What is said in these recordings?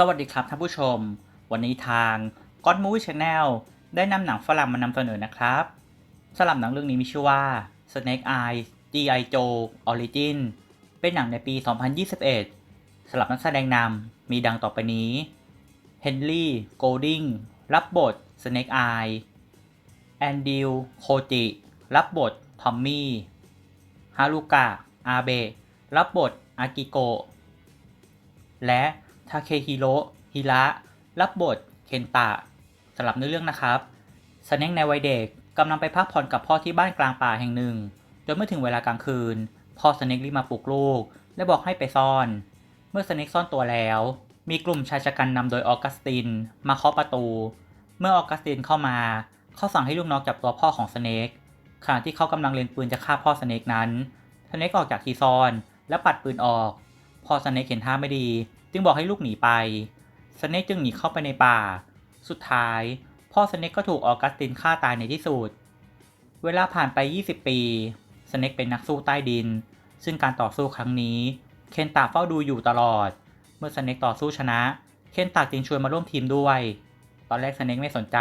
สวัสดีครับท่านผู้ชม วันนี้ทาง God Movie Channel ได้นำหนังฝรั่งมานำเสนอนะครับสำหรับหนังเรื่องนี้มีชื่อว่า Snake Eyes G.I. Joe Origin เป็นหนังในปี 2021สำหรับนักแสดงนำมีดังต่อไปนี้ Henry Golding รับบท Snake Eye แอนดิวโคจิ รับบท ทอมมี่ ฮารุกะ อาเบะ รับบท อากิโกะ และ ทาเคฮิโร่ฮิระรับบท เคนตะสำหรับเนื้อเรื่องนะครับสเน็กในวัยเด็กกำลังไปพักผ่อนกับพ่อที่บ้านกลางป่าแห่งหนึ่ง จนเมื่อถึงเวลากลางคืน พ่อสเน็กรีบมาปลุกลูก และบอกให้ไปซ่อน เมื่อสเน็กซ่อนตัวแล้ว มีกลุ่มชายชะกันนำโดยออกัสติน มาเคาะประตู เมื่อออกัสตินเข้ามา เขาสั่งให้ลูกน้องจับตัวพ่อของสเน็กขณะที่เขากำลังเล็งปืนจะฆ่าพ่อสเน็กนั้นสเน็กออกจากที่ซ่อน และปัดปืนออก พอสเน็กเห็นท่าไม่ดี จึงบอกให้ลูกหนีไปสเน็กจึงหนีเข้าไปในป่า สุดท้าย พ่อสเน็กก็ถูกออกัสตินฆ่าตายในที่สุด เวลาผ่านไป 20 ปีสเน็กเป็นนักสู้ใต้ดิน ซึ่งการต่อสู้ครั้งนี้ เคนตาเฝ้าดูอยู่ตลอด เมื่อสเน็กต่อสู้ชนะ เคนตาจึงชวนมาร่วมทีมด้วย ตอนแรกสเน็กไม่สนใจ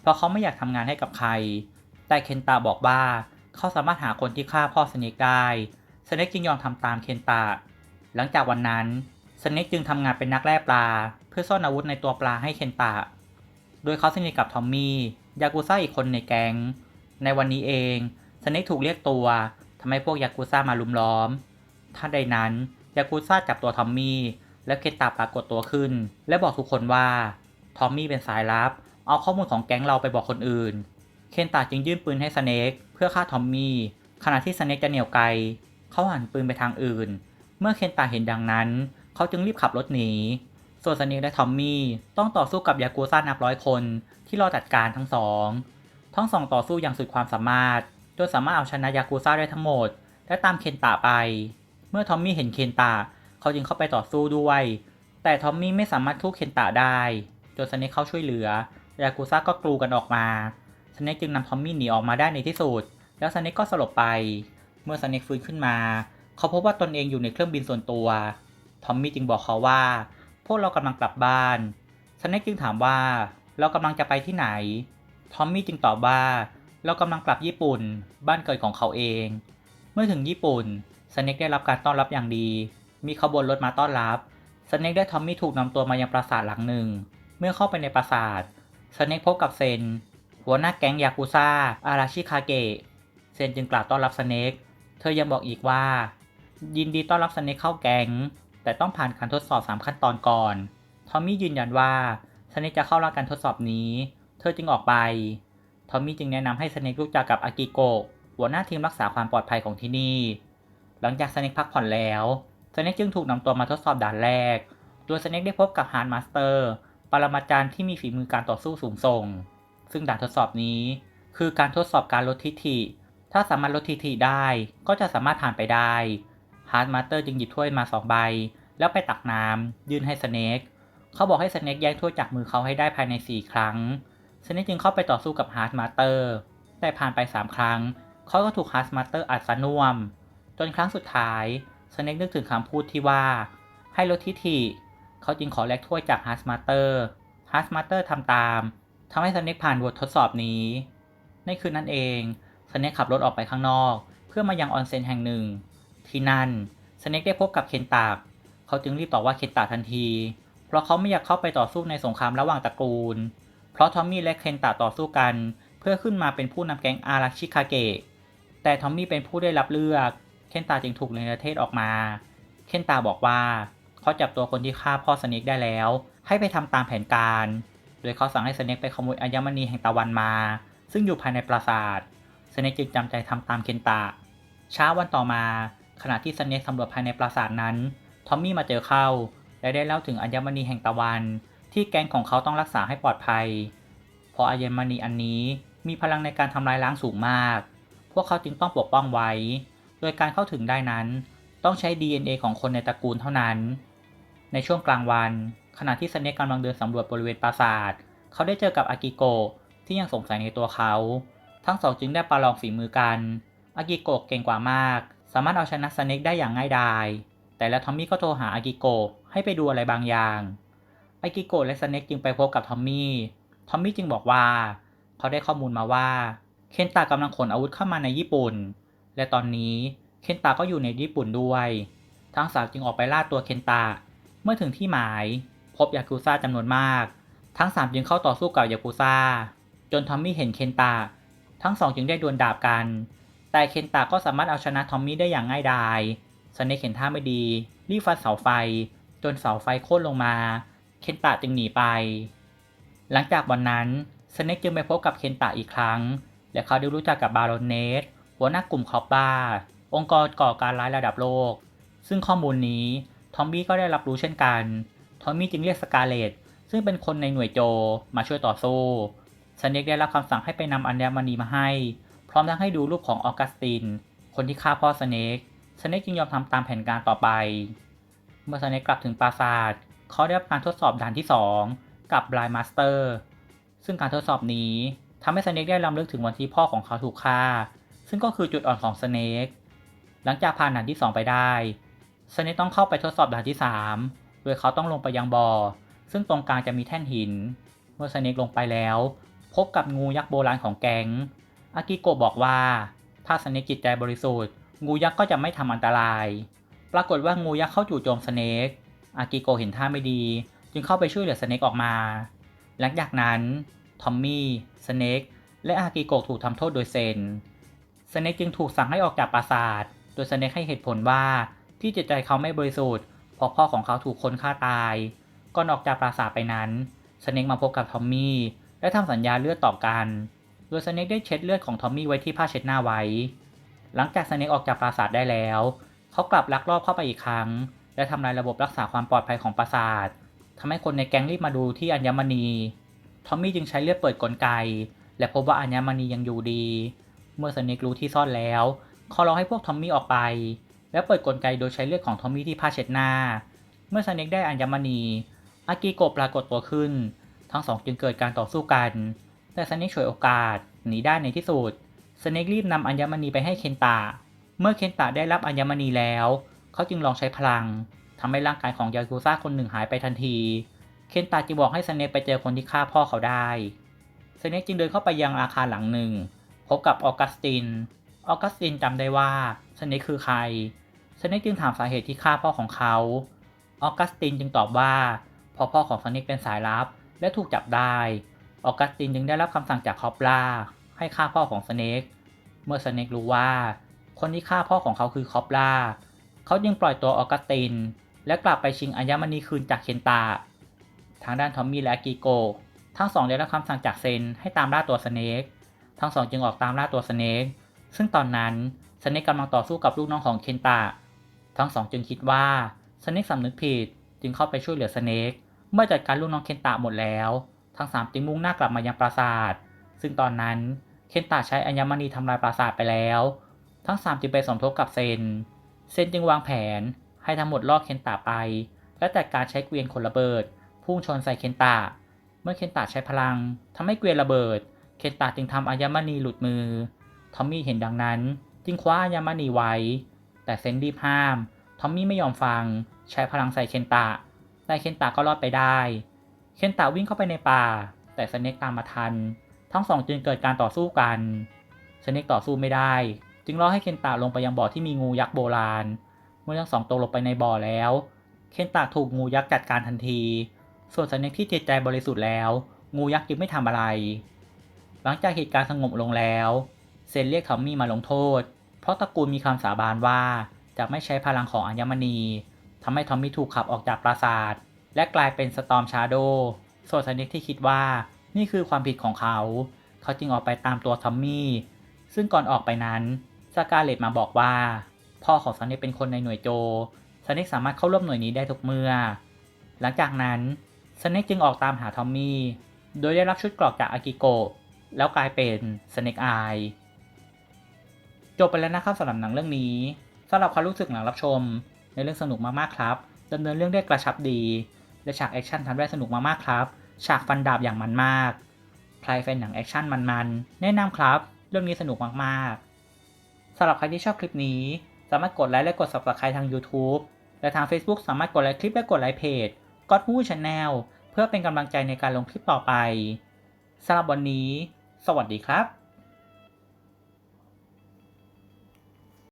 เพราะเขาไม่อยากทำงานให้กับใคร แต่เคนตาบอกว่าเขาสามารถหาคนที่ฆ่าพ่อสเน็กได้สเน็กจึงยอมทำตามเคนตา หลังจากวันนั้นสเน็กจึงทำงานเป็นนักแล่ปลา เพื่อซ่อนอาวุธในตัวปลาให้เคนตะ โดยเขาสนิทกับทอมมี่ยากุซ่าอีกคนในแก๊ง ในวันนี้เองสเน็กถูกเรียกตัวทำให้พวกยากุซ่ามาลุมล้อมท่านใดนั้นยากุซ่าจับตัวทอมมี่และเคนตะปรากฏตัวขึ้น และบอกทุกคนว่าทอมมี่เป็นสายลับ เอาข้อมูลของแก๊งเราไปบอกคนอื่น เคนตะจึงยื่นปืนให้สเน็กเพื่อฆ่าทอมมี่ขณะที่สเน็กจะเหนี่ยวไกเขาหันปืนไปทางอื่น เมื่อเคนตาเห็นดังนั้น เขาจึงรีบขับรถหนี ส่วนสเน็กและทอมมี่ต้องต่อสู้กับยากูซ่านับร้อยคนที่รอจัดการทั้งสอง ทั้งสองต่อสู้อย่างสุดความสามารถ จนสามารถเอาชนะยากูซ่าได้ทั้งหมด และตามเคนตาไป เมื่อทอมมี่เห็นเคนตาเขาจึงเข้าไปต่อสู้ด้วย แต่ทอมมี่ไม่สามารถทุกเคนตาได้ จนสเน็กเข้าช่วยเหลือยากูซ่าก็กลูกันออกมาสเน็กจึงนำทอมมี่หนีออกมาได้ในที่สุด แล้วสเน็กก็สลบไป เมื่อสเน็กฟื้นขึ้นมา เขาพบว่าตนเองอยู่ในเครื่องบินส่วนตัว ทอมมี่จึงบอกเขาว่า พวกเรากำลังกลับบ้านสเน็กจึงถามว่า เรากำลังจะไปที่ไหน ทอมมี่จึงตอบว่า เรากำลังกลับญี่ปุ่น บ้านเกิดของเขาเอง เมื่อถึงญี่ปุ่นสเน็กได้รับการต้อนรับอย่างดี มีขบวนรถมาต้อนรับสเน็กได้ทอมมี่ถูกนำตัวมายังปราสาทหลังหนึ่ง เมื่อเข้าไปในปราสาทสเน็กพบกับเซน หัวหน้าแก๊งยากุซ่าอาราชิคาเกะ เซนจึงกล่าวต้อนรับสเน็กเธอยังบอกอีกว่า ยินดีต้อนรับสเน็กเข้าแก๊ง แต่ต้องผ่านการทดสอบ 3 ขั้นตอนก่อน ทอมมี่ยืนยันว่าสเน็กจะเข้ารับการทดสอบนี้ เธอจึงออกไป ทอมมี่จึงแนะนำให้สเน็กรู้จักกับอากิโกะหัวหน้าทีมรักษาความปลอดภัยของที่นี่ หลังจากสเน็กพักผ่อนแล้ว สเน็กจึงถูกนำตัวมาทดสอบด่านแรก โดยสเน็กได้พบกับฮาร์ดมาสเตอร์ ปรมาจารย์ที่มีฝีมือการต่อสู้สูงส่ง ซึ่งด่านทดสอบนี้ คือการทดสอบการลดทิฐิ ถ้าสามารถลดทิฐิได้ ก็จะสามารถผ่านไปได้ ฮาร์ดมาสเตอร์จึงหยิบถ้วยมาสองใบ แล้วไปตักน้ำยื่นให้สเน็กเขาบอกให้สเน็กแย่งถ้วยจากมือเขาให้ได้ภายใน 4 ครั้งสเน็กจึงเข้าไปต่อสู้กับฮาร์ดมาสเตอร์แต่ผ่านไป 3 ครั้งเขาก็ถูกฮาร์ดมาสเตอร์อัดซะน่วม จนครั้งสุดท้ายสเน็กนึกถึงคำพูดที่ว่า ให้ลดทิฐิเขาจึงขอแลกถ้วยจากฮาร์ดมาสเตอร์ฮาร์ดมาสเตอร์ทำตามทำให้สเน็กผ่านบททดสอบนี้ ในคืนนั้นเองสเน็กขับรถออกไปข้างนอก เพื่อมายังออนเซ็นแห่งหนึ่ง ที่นั่นสเน็กได้พบกับเคนตาเขาจึงรีบตอบว่าเคนตาทันที เพราะเขาไม่อยากเข้าไปต่อสู้ในสงครามระหว่างตระกูล เพราะทอมมี่และเคนตาต่อสู้กัน เพื่อขึ้นมาเป็นผู้นำแก๊งอารักชิคาเกะแต่ทอมมี่เป็นผู้ได้รับเลือก เคนตาจึงถูกเนรเทศออกมา เคนตาบอกว่าเขาจับตัวคนที่ฆ่าพ่อสเน็กได้แล้ว ให้ไปทำตามแผนการ โดยเขาสั่งให้สเน็กไปขโมยอัญมณีแห่งตะวันมา ซึ่งอยู่ภายในปราสาทสเน็กจึงจำใจทำตามเคนตาเช้าวันต่อมา ขณะที่สเน็กสำรวจภายในปราสาทนั้น ทอมมี่มาเจอเข้า และได้เล่าถึงอัญมณีแห่งตะวัน ที่แก๊งของเขาต้องรักษาให้ปลอดภัย เพราะอัญมณีอันนี้มีพลังในการทำลายล้างสูงมาก พวกเขาจึงต้องปกป้องไว้ โดยการเข้าถึงได้นั้น ต้องใช้ DNA ของคนในตระกูลเท่านั้น ในช่วงกลางวัน ขณะที่สเน็กกำลังเดินสำรวจบริเวณปราสาท เขาได้เจอกับอากิโกที่ยังสงสัยในตัวเขา ทั้งสองจึงได้ประลองฝีมือกัน อากิโกเก่งกว่ามาก สามารถเอาชนะสเน็กได้อย่างง่ายดายแต่แล้วทอมมี่ก็โทรหาอากิโกะให้ไปดูอะไรบางอย่างอากิโกะและสเน็กจึงไปพบกับทอมมี่ ทอมมี่จึงบอกว่า เขาได้ข้อมูลมาว่า เคนตากำลังขนอาวุธเข้ามาในญี่ปุ่น และตอนนี้เคนตาก็อยู่ในญี่ปุ่นด้วย ทั้งสามจึงออกไปล่าตัวเคนตา เมื่อถึงที่หมาย พบยากุซ่าจำนวนมาก ทั้งสามจึงเข้าต่อสู้กับยากุซ่า จนทอมมี่เห็นเคนตา ทั้งสองจึงได้ดวลดาบกัน แต่เคนตาก็สามารถเอาชนะทอมมี่ได้อย่างง่ายดายสเนคเห็นท่าไม่ดี รีบฟันเสาไฟ จนเสาไฟโค่นลงมา เคนตาจึงหนีไป หลังจากวันนั้นสเนคจึงไปพบกับเคนตาอีกครั้ง และเขาได้รู้จักกับบารอนเนสหัวหน้ากลุ่มคอปบ้าองค์กรก่อการร้ายระดับโลก ซึ่งข้อมูลนี้ทอมมี่ก็ได้รับรู้เช่นกัน ทอมมี่จึงเรียกสกาเลตซึ่งเป็นคนในหน่วยโจมาช่วยต่อสู้สเนคได้รับคำสั่งให้ไปนำอัญมณีมาให้ พร้อมทั้งให้ดูรูปของออกัสติน คนที่ฆ่าพ่อสเนคสเนคจึงยอมทำตามแผนการต่อไป เมื่อสเนคกลับถึงปราสาทเขาได้รับการทดสอบด่านที่ 2 กับบลายมาสเตอร์ ซึ่งการทดสอบนี้ทำให้สเนคได้รำลึกถึงวันที่พ่อของเขาถูกฆ่า ซึ่งก็คือจุดอ่อนของสเนคหลังจากผ่านด่านที่ 2 ไปได้สเนคต้องเข้าไปทดสอบด่านที่ 3 โดยเขาต้องลงไปยังบ่อ ซึ่งตรงกลางจะมีแท่นหิน เมื่อสเนคลงไปแล้ว พบกับงูยักษ์โบราณของแก๊ง อากิโกะบอกว่า ถ้าสเนคจิตใจบริสุทธิ์ งูยักษ์ก็จะไม่ทำอันตราย ปรากฏว่างูยักษ์เข้าจู่โจมสเนคอากิโกะเห็นท่าไม่ดี จึงเข้าไปช่วยเหลือสเนคออกมา หลังจากนั้น ทอมมี่ สเนคและอากิโกะถูกทำโทษโดยเซน สเนคจึงถูกสั่งให้ออกจากปราสาท โดยสเนคให้เหตุผลว่าที่จิตใจเขาไม่บริสุทธิ์เพราะพ่อของเขาถูกคนฆ่าตาย ก่อนออกจากปราสาทไปนั้น สเนคมาพบกับทอมมี่ และทำสัญญาเลือดต่อกัน โดยสเนคได้เช็ดเลือดของทอมมี่ไว้ที่ผ้าเช็ดหน้าไว้ หลังจากสเนคออกจากปราสาทได้แล้ว เขากลับลักลอบเข้าไปอีกครั้ง และทำลายระบบรักษาความปลอดภัยของปราสาททำให้คนในแก๊งรีบมาดูที่อัญมณี ทอมมี่จึงใช้เลือดเปิดกลไก และพบว่าอัญมณียังอยู่ดี เมื่อสเนครู้ที่ซ่อนแล้ว เขารอให้พวกทอมมี่ออกไป แล้วเปิดกลไกโดยใช้เลือดของทอมมี่ที่ผ้าเช็ดหน้า เมื่อสเนคได้อัญมณี อากิโกะปรากฏตัวขึ้น ทั้งสองจึงเกิดการต่อสู้กัน แต่สเนคฉวยโอกาสหนีได้ในที่สุดสเนครีบนำอัญมณีไปให้เคนตะเมื่อเคนตะได้รับอัญมณีแล้ว เขาจึงลองใช้พลังทำให้ร่างกายของยากุซ่าคนหนึ่งหายไปทันที เคนตะจึงบอกให้สเนคไปเจอคนที่ฆ่าพ่อเขาได้สเนคจึงเดินเข้าไปยังอาคารหลังหนึ่ง พบกับออกัสติน ออกัสตินจำได้ว่าสเนคคือใครสเนคจึงถามสาเหตุที่ฆ่าพ่อของเขา ออกัสตินจึงตอบว่าเพราะพ่อของสเนคเป็นสายลับและถูกจับได้ ออกัสตินจึงได้รับคำสั่งจากคอปลาให้ฆ่าพ่อของสเนคเมื่อสเนครู้ว่า คนที่ฆ่าพ่อของเขาคือคอปลาเขาจึงปล่อยตัวออกัสติน และกลับไปชิงอัญมณีคืนจากเคนตา ทางด้านทอมมี่และกิโก ทั้งสองได้รับคำสั่งจากเซนให้ตามล่าตัวสเนคทั้งสองจึงออกตามล่าตัวสเนคซึ่งตอนนั้นสเนคกำลังต่อสู้กับลูกน้องของเคนตา ทั้งสองจึงคิดว่าสเนคสำนึกผิดจึงเข้าไปช่วยเหลือสเนคเมื่อจัดการลูกน้องเคนตาหมดแล้ว ทั้งสามจึงมุ่งหน้ากลับมายังปราสาท ซึ่งตอนนั้นเคนตาใช้อัญมณีทำลายปราสาทไปแล้ว ทั้งสามจึงไปสมทบกับเซน เซนจึงวางแผนให้ทั้งหมดลอกเคนตาไป และจัดการใช้เกวียนขนระเบิด พุ่งชนใส่เคนตาเมื่อเคนตาใช้พลังทำให้เกวียนระเบิด เคนตาจึงทำอัญมณีหลุดมือ ทอมมี่เห็นดังนั้น จึงคว้าอัญมณีไว้ แต่เซนรีบห้าม ทอมมี่ไม่ยอมฟัง ใช้พลังใส่เคนตาแต่เคนตาก็รอดไปได้ เคนตาวิ่งเข้าไปในป่า แต่สเนกตามมาทัน ทั้งสองจึงเกิดการต่อสู้กันสเนกต่อสู้ไม่ได้ จึงรอให้เคนตาลงไปยังบ่อที่มีงูยักษ์โบราณ เมื่อทั้งสองตกลงไปในบ่อแล้ว เคนตาถูกงูยักษ์จัดการทันที ส่วนสเนกที่จิตใจบริสุทธิ์แล้ว งูยักษ์จึงไม่ทำอะไร หลังจากเหตุการณ์สงบลงแล้ว เซนเรียกทอมมี่มาลงโทษ เพราะตระกูลมีคำสาบานว่าจะไม่ใช้พลังของอัญมณีทำให้ทอมมี่ถูกขับออกจากปราสาท และกลายเป็นสตอมชาโดส่วนสน็กที่คิดว่านี่คือความผิดของเขา เขาจึงออกไปตามตัวทอมมี่ ซึ่งก่อนออกไปนั้นสกาเลตมาบอกว่า พ่อของสเน็กเป็นคนในหน่วยโจสเน็กสามารถเข้าร่วมหน่วยนี้ได้ทุกเมื่อ หลังจากนั้นสเน็กจึงออกตามหาทอมมี่ โดยได้รับชุดเกรอกจากอากิโกะแล้วกลายเป็นสเน็กอายจบไปแล้วนะครับสำหรับหนังเรื่องนี้สำหรับความรู้สึกหลังรับชม ในเรื่องสนุกมากๆครับดำเนินเรื่องได้กระชับดี และฉากแอคชั่นทำได้สนุกมากๆครับ ฉากฟันดาบอย่างมันมาก ใครแฟนหนังแอคชั่นมันๆ แนะนำครับ เรื่องนี้สนุกมากๆสำหรับใครที่ชอบคลิปนี้ สามารถกดไลค์และกด subscribe ทาง YouTube และทาง Facebook สามารถกดไลค์คลิปและกดไลค์เพจ God Movie Channel เพื่อเป็นกำลังใจในการลงคลิปต่อไปสำหรับวันนี้ สวัสดีครับ